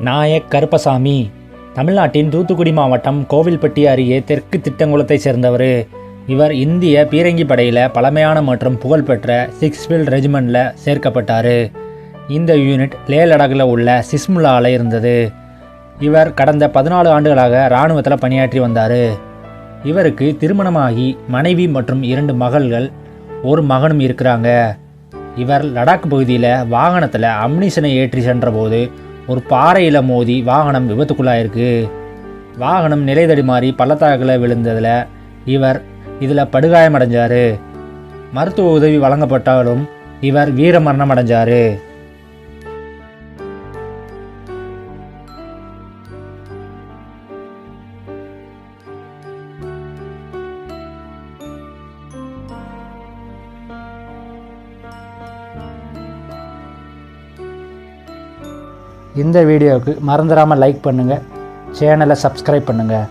நாயக் கருப்பசாமி. தமிழ்நாட்டின் தூத்துக்குடி மாவட்டம் கோவில்பட்டி அருகே தெற்கு திட்டங்குளத்தை சேர்ந்தவர். இவர் இந்திய பீரங்கி படையில் பழமையான மற்றும் புகழ்பெற்ற சிக்ஸ் ஃபீல்ட் ரெஜிமெண்ட்டில் சேர்க்கப்பட்டார். இந்த யூனிட் லே லடாக்கில் உள்ள சிஸ்முலாவில் இருந்தது. இவர் கடந்த பதினாலு ஆண்டுகளாக இராணுவத்தில் பணியாற்றி வந்தார். இவருக்கு திருமணமாகி மனைவி மற்றும் இரண்டு மகள்கள் ஒரு மகனும் இருக்கிறாங்க. இவர் லடாக் பகுதியில் வாகனத்தில் அம்னிஷனை ஏற்றி சென்றபோது ஒரு பாறையில் மோதி வாகனம் விபத்துக்குள்ளாயிருக்கு. வாகனம் நிலை மாறி பள்ளத்தாக்கில் விழுந்ததில் இவர் இதில் படுகாயமடைஞ்சார். மருத்துவ உதவி வழங்கப்பட்டாலும் இவர் வீரமரணம் அடைஞ்சார் இந்த வீடியோவுக்கு மறந்துடாமல் லைக் பண்ணுங்கள் சேனலை சப்ஸ்கிரைப் பண்ணுங்கள்